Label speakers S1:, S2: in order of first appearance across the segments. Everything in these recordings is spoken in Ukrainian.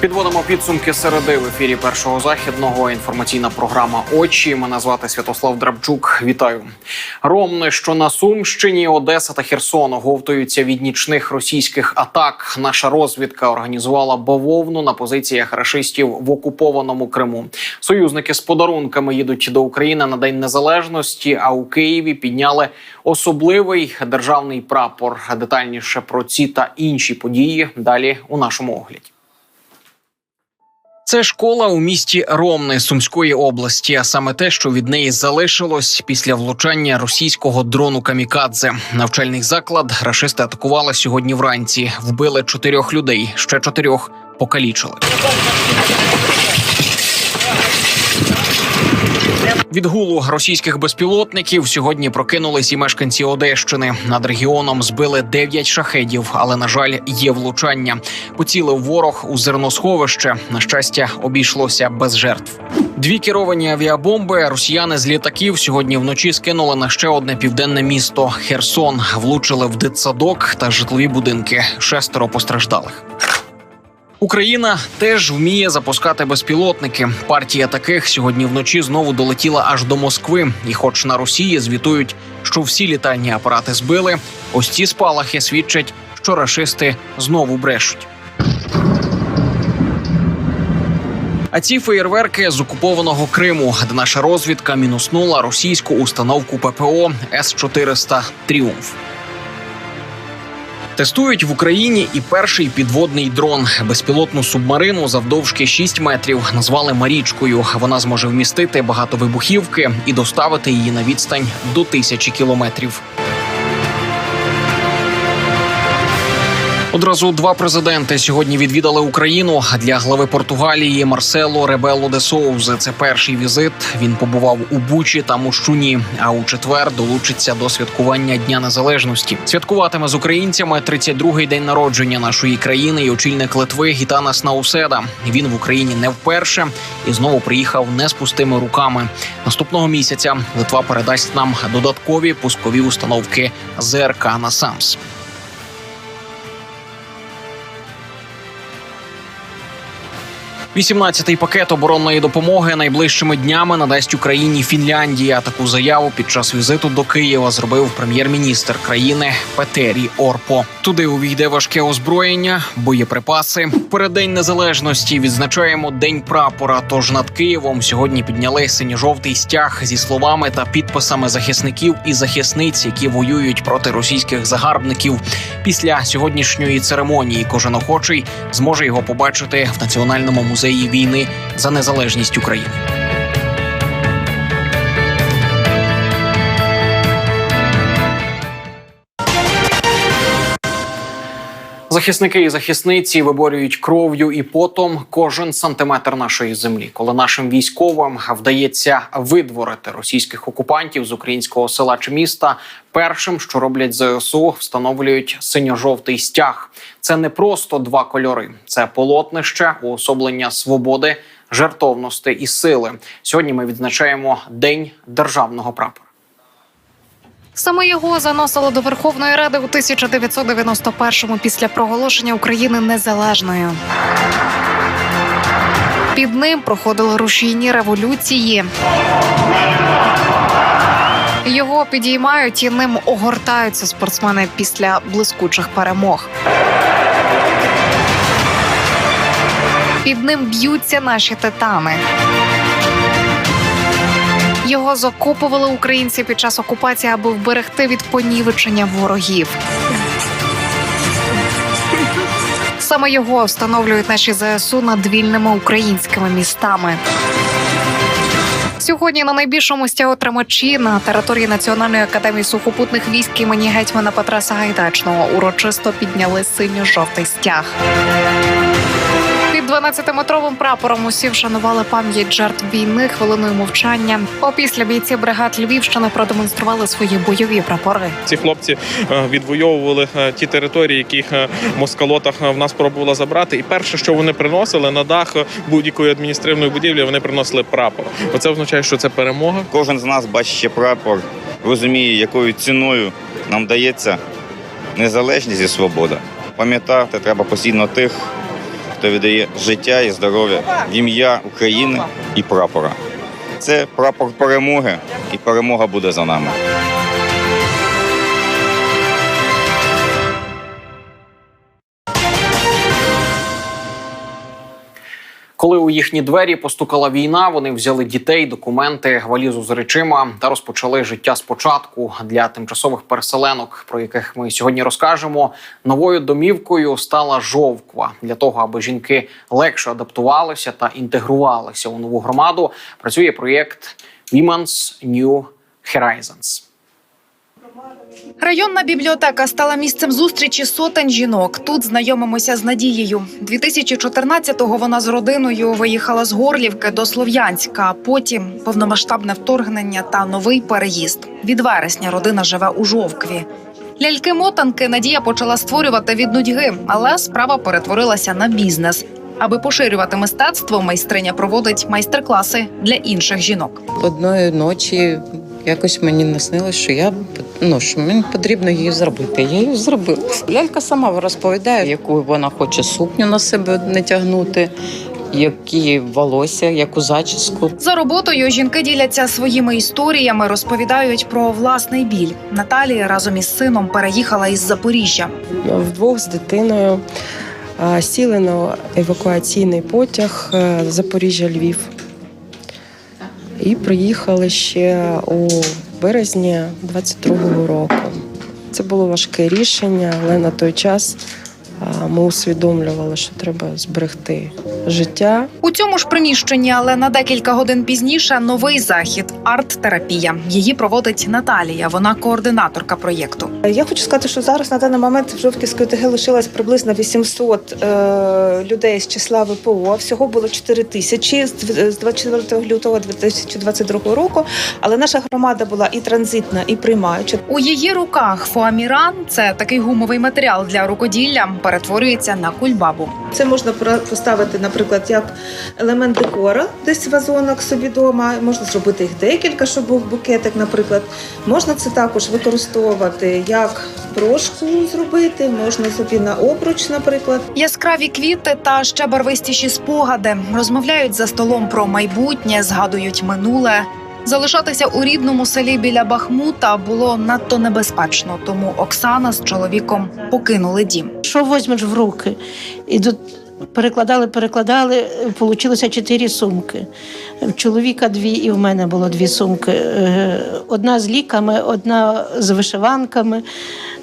S1: Підводимо підсумки середи в ефірі першого західного. Інформаційна програма Очі. Мене звати Святослав Драбчук. Вітаю. Ромни, що на Сумщині, Одеса та Херсон оговтуються від нічних російських атак. Наша розвідка організувала бавовну на позиціях рашистів в окупованому Криму. Союзники з подарунками їдуть до України на День Незалежності. А у Києві підняли особливий державний прапор. Детальніше про ці та інші події далі у нашому огляді. Це школа у місті Ромни Сумської області, а саме те, що від неї залишилось після влучання російського дрону Камікадзе. Навчальний заклад рашисти атакували сьогодні вранці. Вбили чотирьох людей, ще чотирьох покалічили. Від гулу російських безпілотників сьогодні прокинулись і мешканці Одещини. Над регіоном збили 9 шахедів, але на жаль, є влучання. Поцілив ворог у зерносховище. На щастя, обійшлося без жертв. Дві керовані авіабомби росіяни з літаків сьогодні вночі скинули на ще одне південне місто Херсон. Влучили в дитсадок та житлові будинки. Шестеро постраждалих. Україна теж вміє запускати безпілотники. Партія таких сьогодні вночі знову долетіла аж до Москви. І, хоч на Росії звітують, що всі літальні апарати збили, ось ці спалахи свідчать, що рашисти знову брешуть. А ці феєрверки з окупованого Криму, де наша розвідка мінуснула російську установку ППО С 400 Тріумф. Тестують в Україні і перший підводний дрон безпілотну субмарину завдовжки 6 метрів. Назвали Марічкою. Вона зможе вмістити багато вибухівки і доставити її на відстань до тисячі кілометрів. Одразу два президенти сьогодні відвідали Україну. Для глави Португалії Марсело Ребело де Соузе це перший візит. Він побував у Бучі та Мощуні. А у четвер долучиться до святкування Дня Незалежності. Святкуватиме з українцями 32-й день народження нашої країни і очільник Литви Гітанас Науседа. Він в Україні не вперше і знову приїхав не з пустими руками. Наступного місяця Литва передасть нам додаткові пускові установки ЗРК «Насамс». 18-й пакет оборонної допомоги найближчими днями надасть Україні Фінляндія. Таку заяву під час візиту до Києва зробив прем'єр-міністр країни Петері Орпо. Туди увійде важке озброєння, боєприпаси. Перед день незалежності відзначаємо день прапора. Тож над Києвом сьогодні підняли синьо-жовтий стяг зі словами та підписами захисників і захисниць, які воюють проти російських загарбників. Після сьогоднішньої церемонії кожен охочий зможе його побачити в національному музеї війни за незалежність України. Захисники і захисниці виборюють кров'ю і потом кожен сантиметр нашої землі. Коли нашим військовим вдається видворити російських окупантів з українського села чи міста, першим, що роблять ЗСУ, встановлюють синьо-жовтий стяг. Це не просто два кольори, це полотнище, уособлення свободи, жертовності і сили. Сьогодні ми відзначаємо День державного прапора.
S2: Саме його заносило до Верховної Ради у 1991-му після проголошення України незалежною. Під ним проходили рушійні революції. Його підіймають і ним огортаються спортсмени після блискучих перемог. Під ним б'ються наші титани. Його закопували українці під час окупації, аби вберегти від понівечення ворогів. Саме його встановлюють наші ЗСУ над вільними українськими містами. Сьогодні на найбільшому стяготримачі на території Національної академії сухопутних військ імені гетьмана Петра Сагайдачного урочисто підняли синьо-жовтий стяг. Під 12-метровим прапором усі вшанували пам'ять жертв війни хвилиною мовчання. Опісля бійці бригад Львівщини продемонстрували свої бойові прапори.
S3: Ці хлопці е, відвоювали е, ті території, які е, москалота е, в нас пробувала забрати. І перше, що вони приносили на дах будь-якої адміністративної будівлі, вони приносили прапор. Оце означає, що це перемога.
S4: Кожен з нас бачить ще прапор, розуміє, якою ціною нам дається незалежність і свобода. Пам'ятати треба постійно тих,
S5: хто віддає життя і здоров'я в ім'я України і прапора. Це прапор перемоги, і перемога буде за нами.
S1: Коли у їхні двері постукала війна, вони взяли дітей, документи, валізу з речима та розпочали життя спочатку для тимчасових переселенок, про яких ми сьогодні розкажемо. Новою домівкою стала жовква для того, аби жінки легше адаптувалися та інтегрувалися у нову громаду. Працює проєкт Women's New Horizons.
S6: Районна бібліотека стала місцем зустрічі сотень жінок. Тут знайомимося з Надією. 2014-го вона з родиною виїхала з Горлівки до Слов'янська. а Потім повномасштабне вторгнення та новий переїзд. Від вересня родина живе у Жовкві. Ляльки-мотанки Надія почала створювати від нудьги, але справа перетворилася на бізнес. Аби поширювати мистецтво, майстриня проводить майстер-класи для інших жінок.
S7: Одної ночі якось мені наснилось, що я ну, що мені потрібно її зробити. Я її зробила. Лялька сама розповідає, яку вона хоче сукню на себе не тягнути, які волосся, яку зачіску.
S6: За роботою жінки діляться своїми історіями, розповідають про власний біль. Наталія разом із сином переїхала із Запоріжжя.
S8: вдвох з дитиною сіли на евакуаційний потяг е, Запоріжжя-Львів. І приїхали ще у березні 22-го року. Це було важке рішення, але на той час ми усвідомлювали, що треба зберегти життя
S6: У цьому ж приміщенні, але на декілька годин пізніше новий захід арт-терапія. Її проводить Наталія. Вона координаторка проєкту.
S9: Я хочу сказати, що зараз на даний момент в Жовківської ОТГ лишилось приблизно 800 е, людей з числа ВПО. Всього було 4 тисячі з 24 лютого 2022 року. Але наша громада була і транзитна, і приймаюча.
S6: У її руках фоаміран це такий гумовий матеріал для рукоділля, перетворюється на кульбабу.
S9: Це можна поставити, наприклад, як елемент декора, десь вазонок собі вдома. Можна зробити їх декілька, щоб був букетик, наприклад. Можна це також використовувати як брошку зробити, можна собі на обруч, наприклад.
S6: Яскраві квіти та ще барвистіші спогади розмовляють за столом про майбутнє, згадують минуле. Залишатися у рідному селі біля Бахмута було надто небезпечно, тому Оксана з чоловіком покинули дім.
S10: що візьмеш в руки? І тут перекладали, перекладали, получилося чотири сумки. В чоловіка дві, і в мене було дві сумки. Е, Одна з ліками, одна з вишиванками,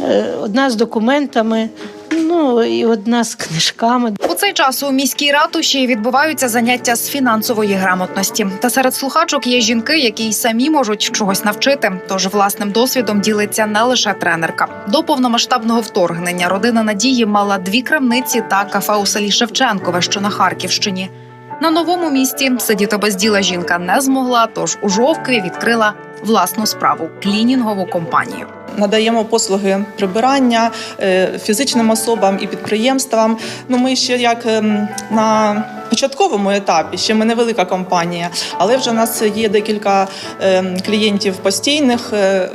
S10: е, одна з документами, ну і одна з книжками.
S6: У цей час у міській ратуші відбуваються заняття з фінансової грамотності. Та серед слухачок є жінки, які й самі можуть чогось навчити. Тож власним досвідом ділиться не лише тренерка. До повномасштабного вторгнення родина Надії мала дві крамниці та кафе у селі Шевченкове, що на Харківщині. На новому місці сидіти без діла жінка не змогла, тож у жовкві відкрила власну справу клінінгову компанію.
S11: Надаємо послуги прибирання е, фізичним особам і підприємствам. Ну, ми ще як ем, на початковому етапі, ще ми невелика компанія, але вже у нас є декілька ем, клієнтів постійних е,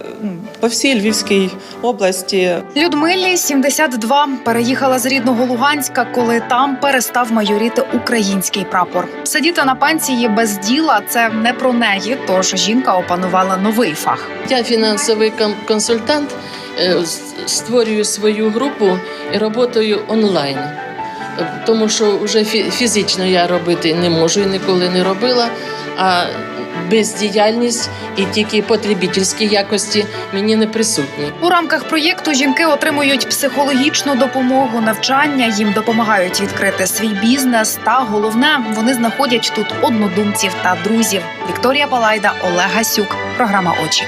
S11: по всій Львівській області.
S6: Людмилі 72 переїхала з рідного Луганська, коли там перестав майоріти український прапор. Сидіти на пенсії без діла це не про неї. Тож жінка опанувала новий фах.
S12: Я фінансовий кон- консультант, е, створюю свою групу і працюю онлайн. Тому що вже фі- фізично я робити не можу і ніколи не робила. А бездіяльність і тільки потребітельські якості мені не присутні.
S6: У рамках проєкту жінки отримують психологічну допомогу, навчання їм допомагають відкрити свій бізнес. Та головне, вони знаходять тут однодумців та друзів. Вікторія Балайда, Олег Гасюк. Програма очі.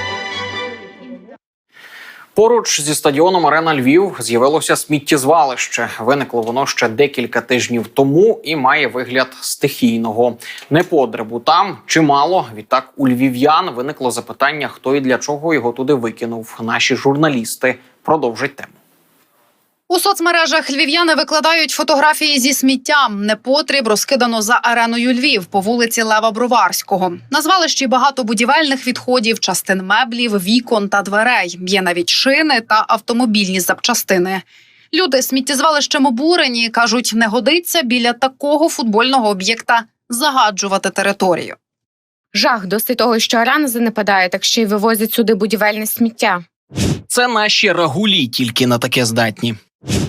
S1: Поруч зі стадіоном Арена Львів з'явилося сміттєзвалище. Виникло воно ще декілька тижнів тому і має вигляд стихійного неподребу. Там чимало. Відтак у львів'ян виникло запитання, хто і для чого його туди викинув. Наші журналісти продовжать тему.
S6: У соцмережах львів'яни викладають фотографії зі сміттям. Непотріб розкидано за ареною Львів по вулиці Лева Броварського. На звалищі багато будівельних відходів, частин меблів, вікон та дверей. Є навіть шини та автомобільні запчастини. Люди сміттєзвалищем обурені кажуть, не годиться біля такого футбольного об'єкта загаджувати територію.
S13: Жах досить того, що арена занепадає, так ще й вивозять сюди будівельне сміття.
S1: Це наші рагулі, тільки на таке здатні.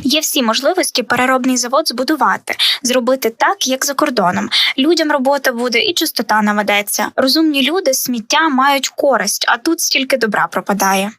S14: Є всі можливості переробний завод збудувати, зробити так, як за кордоном. Людям робота буде і чистота наведеться. Розумні люди сміття мають користь, а тут стільки добра пропадає.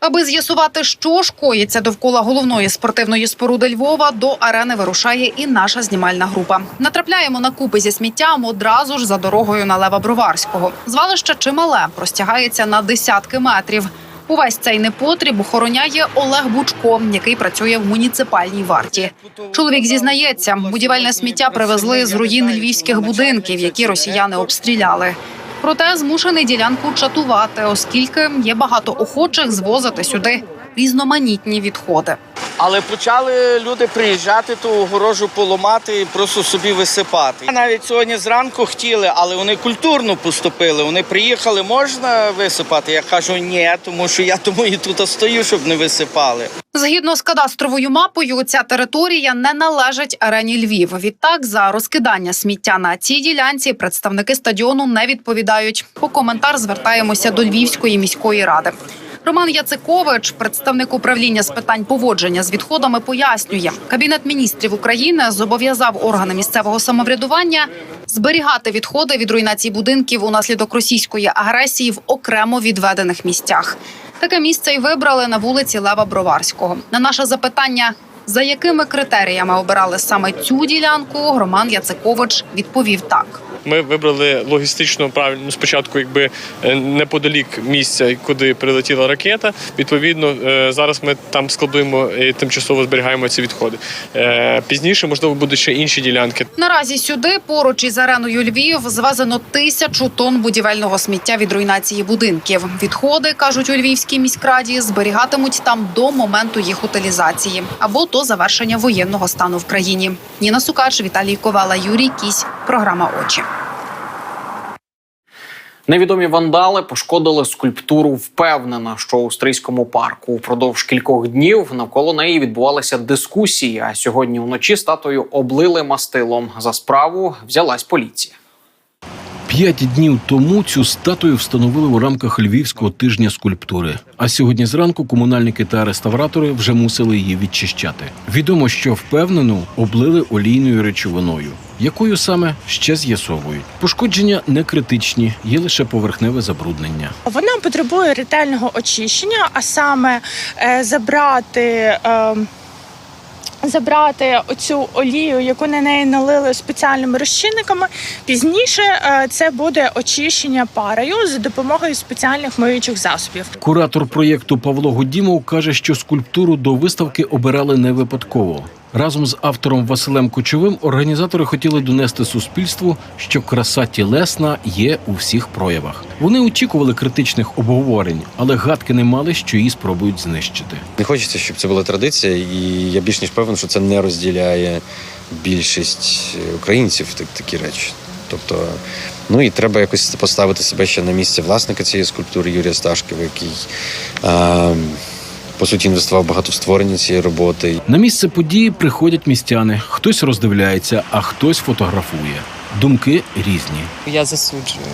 S6: Аби з'ясувати, що ж коїться довкола головної спортивної споруди Львова, до арени вирушає і наша знімальна група. Натрапляємо на купи зі сміттям одразу ж за дорогою на Лева Броварського. Звалище чимале, простягається на десятки метрів. Увесь цей непотріб охороняє Олег Бучко, який працює в муніципальній варті. Чоловік зізнається, будівельне сміття привезли з руїн львівських будинків, які росіяни обстріляли. Проте змушений ділянку чатувати, оскільки є багато охочих звозити сюди різноманітні відходи.
S15: Але почали люди приїжджати ту огорожу поламати і просто собі висипати. Навіть сьогодні зранку хотіли, але вони культурно поступили. Вони приїхали, можна висипати. Я кажу, ні, тому що я тому і тут стою, щоб не висипали.
S6: Згідно з кадастровою мапою, ця територія не належить арені Львів. Відтак за розкидання сміття на цій ділянці представники стадіону не відповідають. По коментар звертаємося до Львівської міської ради. Роман Яцикович, представник управління з питань поводження з відходами, пояснює, кабінет міністрів України зобов'язав органи місцевого самоврядування зберігати відходи від руйнації будинків унаслідок російської агресії в окремо відведених місцях. Таке місце й вибрали на вулиці Лева Броварського. На наше запитання, за якими критеріями обирали саме цю ділянку, Роман Яцикович відповів так.
S3: Ми вибрали логістично правильно спочатку, якби е, неподалік місця, куди прилетіла ракета. Відповідно, е, зараз ми там складуємо і тимчасово зберігаємо ці відходи. Е, Пізніше, можливо, будуть ще інші ділянки.
S6: Наразі сюди, поруч із ареною Львів, звезено тисячу тонн будівельного сміття від руйнації будинків. Відходи кажуть у Львівській міськраді, зберігатимуть там до моменту їх утилізації або до завершення воєнного стану в країні. Ніна Сукач, Віталій Ковала, Юрій Кісь. Програма очі.
S1: Невідомі вандали пошкодили скульптуру впевнена, що у стрийському парку впродовж кількох днів навколо неї відбувалися дискусії. А сьогодні вночі статую облили мастилом. За справу взялась поліція.
S16: П'ять днів тому цю статую встановили у рамках львівського тижня скульптури. А сьогодні зранку комунальники та реставратори вже мусили її відчищати. Відомо, що впевнену облили олійною речовиною, якою саме ще з'ясовують. Пошкодження не критичні, є лише поверхневе забруднення.
S17: Вона потребує ретельного очищення, а саме е, забрати. Е, Забрати оцю олію, яку на неї налили спеціальними розчинниками. Пізніше е, це буде очищення парою за допомогою спеціальних миючих засобів.
S16: Куратор проєкту Павло Гудімов каже, що скульптуру до виставки обирали не випадково. Разом з автором Василем Кочовим організатори хотіли донести суспільству, що краса тілесна є у всіх проявах. Вони очікували критичних обговорень, але гадки не мали, що її спробують знищити.
S18: Не хочеться, щоб це була традиція, і я більш ніж певен, що це не розділяє більшість українців так- такі речі. Тобто, ну і треба якось поставити себе ще на місце власника цієї скульптури Юрія Сташкова, який а, по суті інвестував багато в створення цієї роботи.
S16: На місце події приходять містяни. Хтось роздивляється, а хтось фотографує. Думки різні.
S19: Я засуджую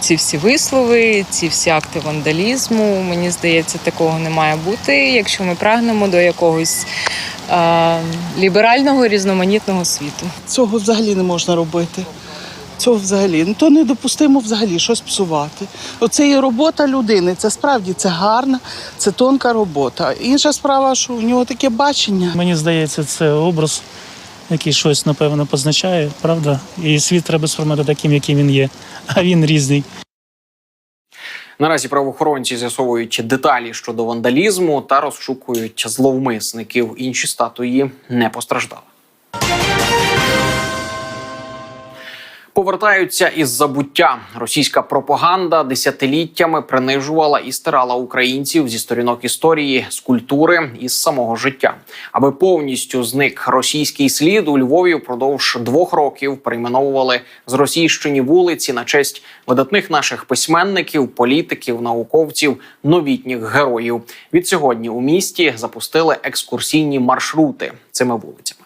S19: ці всі вислови, ці всі акти вандалізму. Мені здається, такого не має бути, якщо ми прагнемо до якогось е, ліберального різноманітного світу.
S20: Цього взагалі не можна робити. Цього взагалі ну, то недопустимо взагалі щось псувати. Оце є робота людини. Це справді це гарна, це тонка робота. Інша справа, що у нього таке бачення.
S21: Мені здається, це образ, який щось напевно позначає, правда? І світ треба сформувати таким, яким він є, а він різний.
S1: Наразі правоохоронці з'ясовують деталі щодо вандалізму та розшукують зловмисників. Інші статуї не постраждали. Повертаються із забуття. Російська пропаганда десятиліттями принижувала і стирала українців зі сторінок історії, з культури і з самого життя. Аби повністю зник російський слід у Львові впродовж двох років перейменовували зросійщені вулиці на честь видатних наших письменників, політиків, науковців, новітніх героїв. Відсьогодні у місті запустили екскурсійні маршрути цими вулицями.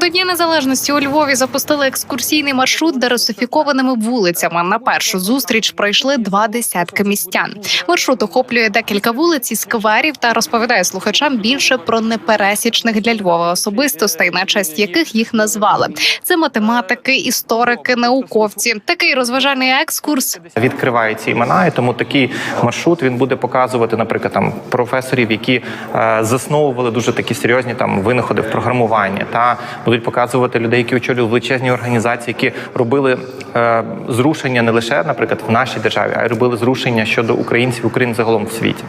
S2: До Дня Незалежності у Львові запустили екскурсійний маршрут дерусифікованими вулицями. На першу зустріч пройшли два десятки містян. Маршрут охоплює декілька вулиць і скверів та розповідає слухачам більше про непересічних для Львова особистостей, на честь яких їх назвали. Це математики, історики, науковці. Такий розважальний екскурс
S4: відкриває ці імена, і тому такий маршрут він буде показувати, наприклад, там професорів, які е, засновували дуже такі серйозні там винаходи в програмуванні, та будуть показувати людей, які очолювали величезні організації, які робили е, зрушення не лише, наприклад, в нашій державі, а й робили зрушення щодо українців, України загалом в світі.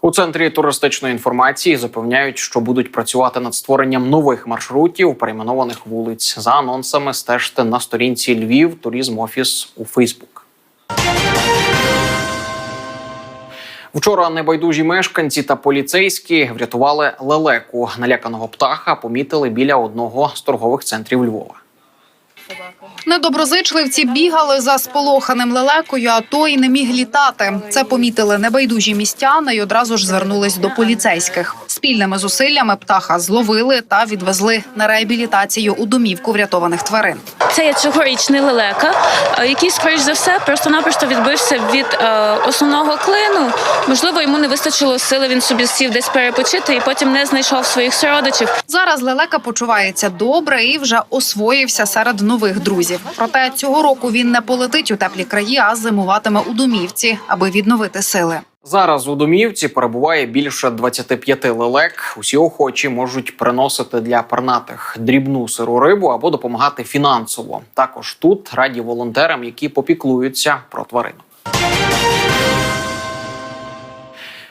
S1: У центрі туристичної інформації запевняють, що будуть працювати над створенням нових маршрутів перейменованих вулиць. За анонсами стежте на сторінці Львів Туризм Офіс у Фейсбук. Вчора небайдужі мешканці та поліцейські врятували лелеку. Наляканого птаха помітили біля одного з торгових центрів Львова.
S6: Недоброзичливці бігали за сполоханим лелекою, а той не міг літати. Це помітили небайдужі містяни і одразу ж звернулись до поліцейських. Спільними зусиллями птаха зловили та відвезли на реабілітацію у домівку врятованих тварин.
S22: Це є цьогорічний лелека, е, який, скоріш за все, просто-напросто відбився від е, основного клину. Можливо, йому не вистачило сили. Він собі сів десь перепочити і потім не знайшов своїх сородичів.
S6: Зараз лелека почувається добре і вже освоївся серед нових друзів. Проте цього року він не полетить у теплі краї, а зимуватиме у домівці, аби відновити сили.
S1: Зараз у домівці перебуває більше 25 лелек. Усі охочі можуть приносити для пернатих дрібну сиру рибу або допомагати фінансово. Також тут раді волонтерам, які попіклуються про тварину.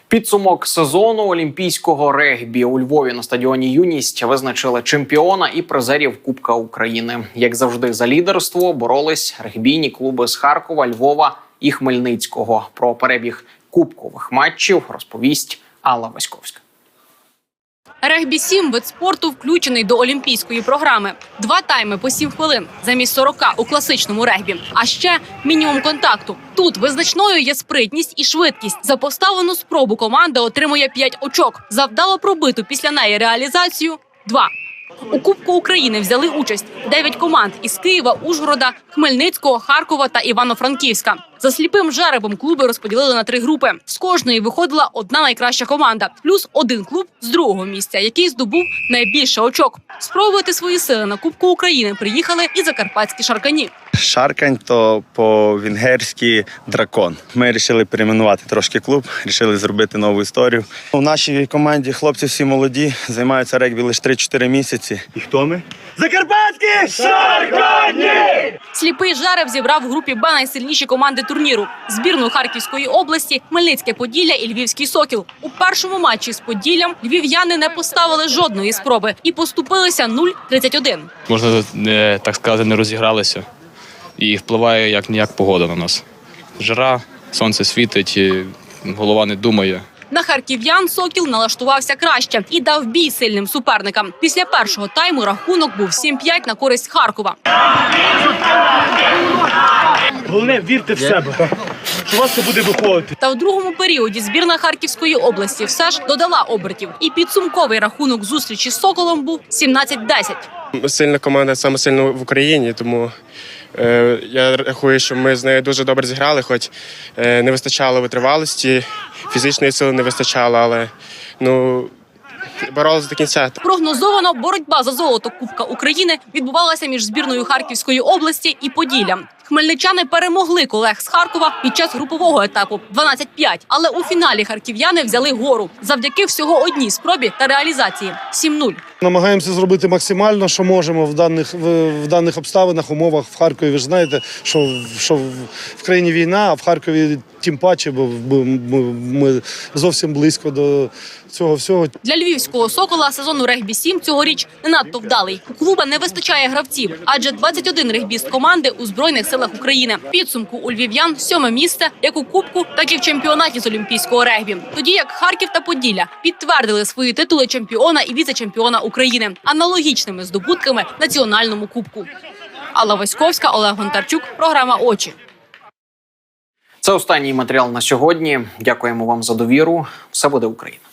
S1: Підсумок сезону олімпійського регбі у Львові на стадіоні Юність визначили чемпіона і призерів Кубка України. Як завжди, за лідерство боролись регбійні клуби з Харкова, Львова і Хмельницького. Про перебіг кубкових матчів розповість Алла Васьковська.
S23: Регбі 7 вид спорту включений до олімпійської програми. Два тайми по 7 хвилин замість 40 у класичному регбі. А ще мінімум контакту. Тут визначною є спритність і швидкість. За поставлену спробу команда отримує 5 очок. За вдало пробиту після неї реалізацію 2. У Кубку України взяли участь 9 команд із Києва, Ужгорода, Хмельницького, Харкова та Івано-Франківська. За сліпим жеребом клуби розподілили на три групи. З кожної виходила одна найкраща команда, плюс один клуб з другого місця, який здобув найбільше очок. Спробувати свої сили на Кубку України приїхали і закарпатські шаркані.
S24: Шаркань то по-венгерськи дракон. Ми вирішили перейменувати трошки клуб, вирішили зробити нову історію. У нашій команді хлопці всі молоді, займаються регбі лише 3-4 місяці. І хто ми? Закарпатські шаркані!
S23: Сліпий жереб зібрав в групі Б найсильніші команди турніру: збірну Харківської області, Хмельницьке Поділля і Львівський Сокіл. У першому матчі з Поділлям львів'яни не поставили жодної спроби і поступилися 0-31.
S25: можна е, так сказати, не розігралися. І впливає як ніяк погода на нас. Жара, сонце світить, голова не думає.
S23: На харків'ян Сокіл налаштувався краще і дав бій сильним суперникам. Після першого тайму рахунок був 7-5 на користь Харкова.
S26: Головне, вірте в себе, що у вас це буде виходити.
S23: Та в другому періоді збірна Харківської області все ж додала обертів. І підсумковий рахунок зустрічі з Соколом був 17-10.
S27: Сильна команда саме сильна в Україні, тому я рахую, що ми з нею дуже добре зіграли, хоч е, не вистачало витривалості, фізичної сили не вистачало, але ну боролися до кінця.
S23: Прогнозовано боротьба за золото Кубка України відбувалася між збірною Харківської області і Поділлям. Хмельничани перемогли колег з Харкова під час групового етапу 12-5. Але у фіналі харків'яни взяли гору завдяки всього одній спробі та реалізації 7-0.
S28: Намагаємося зробити максимально, що можемо в даних в, в даних обставинах, умовах в Харкові. Ви ж знаєте, що, що в, в країні війна, а в Харкові тим паче, бо бо ми, ми зовсім близько до цього всього.
S23: Для львівського сокола сезону регбі 7 цьогоріч не надто вдалий. У клуба не вистачає гравців, адже 21 регбіст команди у збройних силах України. Підсумку у львів'ян сьоме місце як у кубку, так і в чемпіонаті з олімпійського регбі. Тоді як Харків та Поділля підтвердили свої титули чемпіона і віце-чемпіона України аналогічними здобутками національному кубку. Алла Васьковська, Олег Гонтарчук, програма Очі.
S1: Це останній матеріал на сьогодні. Дякуємо вам за довіру. Все буде Україна.